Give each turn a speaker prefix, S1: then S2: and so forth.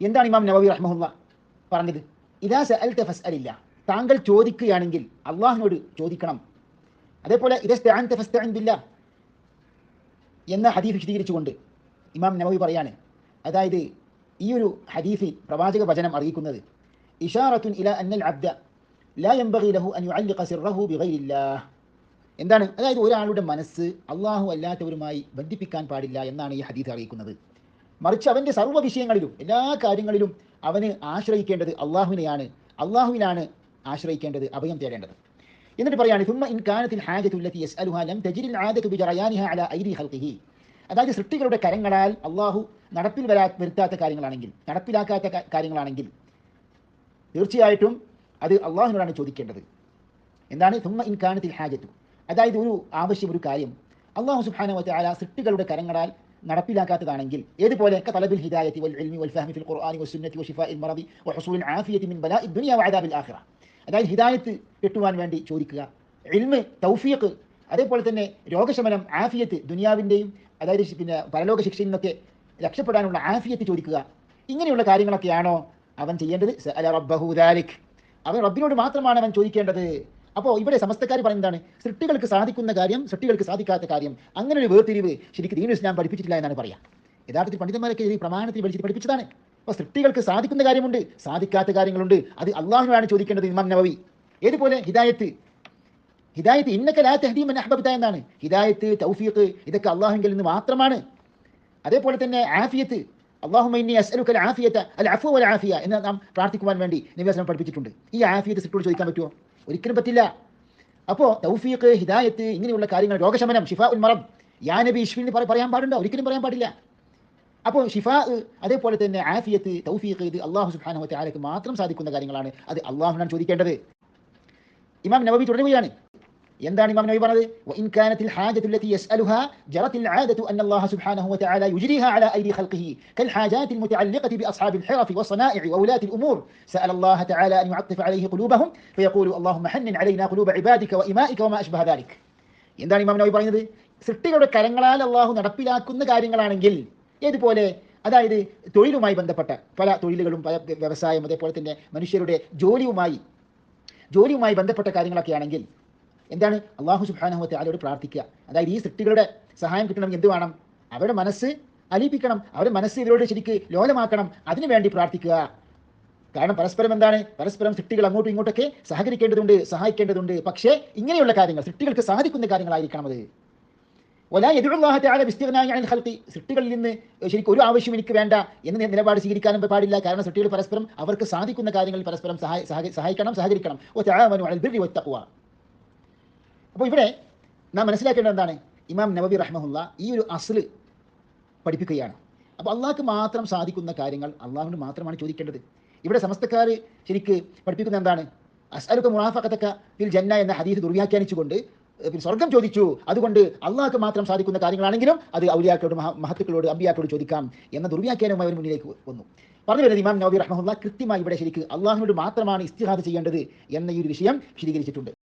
S1: എന്താണ് ഇമാം നബവി റഹ്മുല്ല പറഞ്ഞത്? ഇതാ അൽ തഫസ് അലില്ല താങ്കൾ ചോദിക്കുകയാണെങ്കിൽ അള്ളാഹിനോട് ചോദിക്കണം. അതേപോലെ ഇതസ്താൻ ഫസ്തഅൻ ബില്ലാ. എന്ന ഹദീഫ് വിശദീകരിച്ചുകൊണ്ട് ഇമാം നവവി പറയാണ്. അതായത് ഈ ഒരു ഹദീഫിൽ പ്രവാചക വചനം അറിയിക്കുന്നത് ഇഷാറത്തുൻ ഇല അന്നൽ അബ്ദ ലാ യംബഗി ലഹു അൻ യുഅല്ലിഖ സിർറഹു ബിഗൈരില്ലാഹ്. എന്താണ്? അതായത് ഒരാളുടെ മനസ്സ് അള്ളാഹു അല്ലാത്തവരുമായി ബന്ധിപ്പിക്കാൻ പാടില്ല എന്നാണ് ഈ ഹദീസ് അറിയിക്കുന്നത്. മറിച്ച് അവൻ്റെ സർവ്വ വിഷയങ്ങളിലും എല്ലാ കാര്യങ്ങളിലും അവന് ആശ്രയിക്കേണ്ടത് അള്ളാഹുവിനെയാണ് അള്ളാഹുവിനാണ് ആശ്രയിക്കേണ്ടത് അഭയം തേടേണ്ടത് എന്നിട്ട് പറയാണ് ثم إن كانت الحاجة التي يسألها لم تجري العادة بجريانها على أيدي خلقه അതായത് സൃഷ്ടികളുടെ കരങ്ങളാൽ അള്ളാഹു നടപ്പിൽ വരാ വരുത്താത്ത കാര്യങ്ങളാണെങ്കിൽ നടപ്പിലാക്കാത്ത കാ- കാര്യങ്ങളാണെങ്കിൽ തീർച്ചയായിട്ടും അത് അള്ളാഹുവിനോടാണ് ചോദിക്കേണ്ടത് എന്താണ് ثم إن كانت الحاجة അതായത് ഒരു ആവശ്യം ഒരു കാര്യം അള്ളാഹു സുബ്ഹാനഹു വതആല സൃഷ്ടികളുടെ കരങ്ങളാൽ നടപ്പിലാക്കാത്തതാണെങ്കിൽ ഏതുപോലെ തലബിൽ ഹിദായത്തി വൽ ഇൽമി വൽ ഫഹ്മി ഫിൽ ഖുർആനി വസുന്നത്തി വശിഫാ ഇൽ മറദി വഹുസൂൽ ആഫിയത്തി മിൻ ബലാഇ ദുനിയ വഅദാബിൽ ആഖിറ. അതായത് ഹിദായത്ത് കിട്ടുവാൻ വേണ്ടി ചോദിക്കുക. ഇൽമ് തൗഫീഖ് അതേപോലെ തന്നെ രോഗശമനം ആഫിയത്ത് ദുനിയാവിന്റെയും അതായത് പിന്നെ പരലോക ശിക്ഷയിൽ നിന്നൊക്കെ രക്ഷപ്പെടാനുള്ള ആഫിയത്ത് ചോദിക്കുക. ഇങ്ങനെയുള്ള കാര്യങ്ങളൊക്കെയാണോ അവൻ ചെയ്യേണ്ടത്? അവൻ റബ്ബിനോട് മാത്രമാണ് അവൻ ചോദിക്കേണ്ടത്. അപ്പോൾ ഇവിടെ സമസ്തക്കാർ പറയുന്നതാണ് സൃഷ്ടികൾക്ക് സാധിക്കുന്ന കാര്യം സൃഷ്ടികൾക്ക് സാധിക്കാത്ത കാര്യം. അങ്ങനെ ഒരു വേർതിരിവ് ശരിക്കും ദീനു ഇസ്ലാം പഠിപ്പിച്ചിട്ടില്ല എന്നാണ് പറയാം. യഥാർത്ഥത്തിൽ പണ്ഡിതന്മാരൊക്കെ ഈ പ്രമാണത്തിൽ പഠിച്ചിട്ട് പഠിപ്പിച്ചതാണ്. അപ്പോൾ സൃഷ്ടികൾക്ക് സാധിക്കുന്ന കാര്യമുണ്ട് സാധിക്കാത്ത കാര്യങ്ങളുണ്ട്. അത് അള്ളാഹുവിനാണ് ചോദിക്കേണ്ടത് ഇമാം നവവി ഏതുപോലെ? ഹിദായത്ത്. ഹിദായത്ത് ഇന്നൊക്കെ ലാ തഹ്ദീ മൻ അഹ്ബബ്ത എന്നാണ്. ഹിദായത്ത് തൗഫീഖ് ഇതൊക്കെ അള്ളാഹുവിൽ നിന്ന് മാത്രമാണ്. അതേപോലെ തന്നെ ആഫിയത്ത്. അള്ളാഹുമൈനി ഇന്നി ആഫിയത്ത് അൽ ആഫിയത അൽ അഫു വൽ ആഫിയ എന്ന് നാം പ്രാർത്ഥിക്കുവാൻ വേണ്ടി നിവേശനം പഠിപ്പിച്ചിട്ടുണ്ട്. ഈ ആഫിയത്ത് സൃഷ്ടിയോട് ചോദിക്കാൻ പറ്റുമോ ഒരിക്കലും പറ്റില്ല. അപ്പോൾ തൗഫീഖ് ഹിദായത്ത് ഇങ്ങനെയുള്ള കാര്യങ്ങൾ രോഗശമനം ഷിഫ ഉൽ മറം യാനബി പറ- പറയാൻ പാടുണ്ടോ? ഒരിക്കലും പറയാൻ പാടില്ല. അപ്പോൾ ഷിഫാ അതേപോലെ തന്നെ ആഫിയത്ത് തൗഫീഖ് ഇത് അള്ളാഹു സുബ്ഹാനഹു വ തആലയ്ക്ക് മാത്രം സാധിക്കുന്ന കാര്യങ്ങളാണ് അത് അള്ളാഹുനാണ് ചോദിക്കേണ്ടത്. ഇമാം നവബി തുടരുകയാണ്. എന്താണ് ഇമാം നബി പറഞ്ഞത് وإن كانت الحاجة التي يسألها جرت العادة أن الله سبحانه وتعالى يجريها على أيدي خلقه كالحاجات المتعلقة بأصحاب الحرف والصنائع وولاة الأمور سأل الله تعالى أن يعطف عليه قلوبهم فيقول اللهم حنن علينا قلوب عبادك وإمائك وما أشبه ذلك എന്താണ് ഇമാം നബി പറയുന്നത് സൃഷ്ടികളുടെ കരങ്ങളാൽ അള്ളാഹു നടപ്പിലാക്കുന്ന കാര്യങ്ങളാണെങ്കിൽ ഏതുപോലെ അതായത് തൊഴിലുമായി ബന്ധപ്പെട്ട പല തൊഴിലുകളും പല വ്യവസായം അതേപോലെ തന്നെ മനുഷ്യരുടെ ജോലിയുമായി ജോലിയുമായി ബന്ധപ്പെട്ട കാര്യങ്ങളൊക്കെ ആണെങ്കിൽ എന്താണ്? അള്ളാഹു സുബാനഹുത്തെ ആലോട് പ്രാർത്ഥിക്കുക. അതായത് ഈ സൃഷ്ടികളുടെ സഹായം കിട്ടണം എന്ത് വേണം? അവരുടെ മനസ്സ് അലിയിപ്പിക്കണം. അവരുടെ മനസ്സ് ഇവരോട് ശരിക്ക് ലോലമാക്കണം. അതിനു വേണ്ടി പ്രാർത്ഥിക്കുക. കാരണം പരസ്പരം എന്താണ്? പരസ്പരം സൃഷ്ടികൾ അങ്ങോട്ടും ഇങ്ങോട്ടൊക്കെ സഹകരിക്കേണ്ടതുണ്ട് സഹായിക്കേണ്ടതുണ്ട്. പക്ഷേ ഇങ്ങനെയുള്ള കാര്യങ്ങൾ സൃഷ്ടികൾക്ക് സാധിക്കുന്ന കാര്യങ്ങളായിരിക്കണം അത്. ഒലാ എതിരുള്ളാഹത്തെ അനിൽ ഖൽഖി. സൃഷ്ടികളിൽ നിന്ന് ശരിക്കും ഒരു ആവശ്യം എനിക്ക് വേണ്ട എന്ന നിലപാട് സ്വീകരിക്കാനും പാടില്ല. കാരണം സൃഷ്ടികൾ പരസ്പരം അവർക്ക് സാധിക്കുന്ന കാര്യങ്ങളിൽ പരസ്പരം സഹായി സഹായിക്കണം സഹകരിക്കണം. ഓ ഒറ്റ പോവാ അപ്പോൾ ഇവിടെ നാം മനസ്സിലാക്കേണ്ടത് എന്താണ്? ഇമാം നബബി റഹ്മുള്ള ഈ ഒരു അസ്ല് പഠിപ്പിക്കുകയാണ്. അപ്പോൾ അള്ളാഹ്ക്ക് മാത്രം സാധിക്കുന്ന കാര്യങ്ങൾ അള്ളാഹുവിന് മാത്രമാണ് ചോദിക്കേണ്ടത്. ഇവിടെ സമസ്തക്കാർ ശരിക്ക് പഠിപ്പിക്കുന്ന എന്താണ്? അസ്അലുക്ക് മുനാഫക്കത്തക്ക ഫിൽ ജന്ന എന്ന ഹദീസ് ദുർവ്യാഖ്യാനിച്ചുകൊണ്ട് പിന്നെ സ്വർഗം ചോദിച്ചു. അതുകൊണ്ട് അള്ളാഹ്ക്ക് മാത്രം സാധിക്കുന്ന കാര്യങ്ങളാണെങ്കിലും അത് ഔലിയാക്കളോട് മഹ മഹത്തുക്കളോട് അമ്പിയാക്കളോട് ചോദിക്കാം എന്ന ദുർവ്യാഖ്യാനവും അവർ മുന്നിലേക്ക് വന്നു. പറഞ്ഞു വരുന്നത് ഇമാം നബി റഹ്മുല്ല കൃത്യമായി ഇവിടെ ശരിക്ക് അള്ളാഹുവിനോട് മാത്രമാണ് ഇസ്തിഹാദ് ചെയ്യേണ്ടത് എന്ന ഈ ഒരു വിഷയം വിശദീകരിച്ചിട്ടുണ്ട്.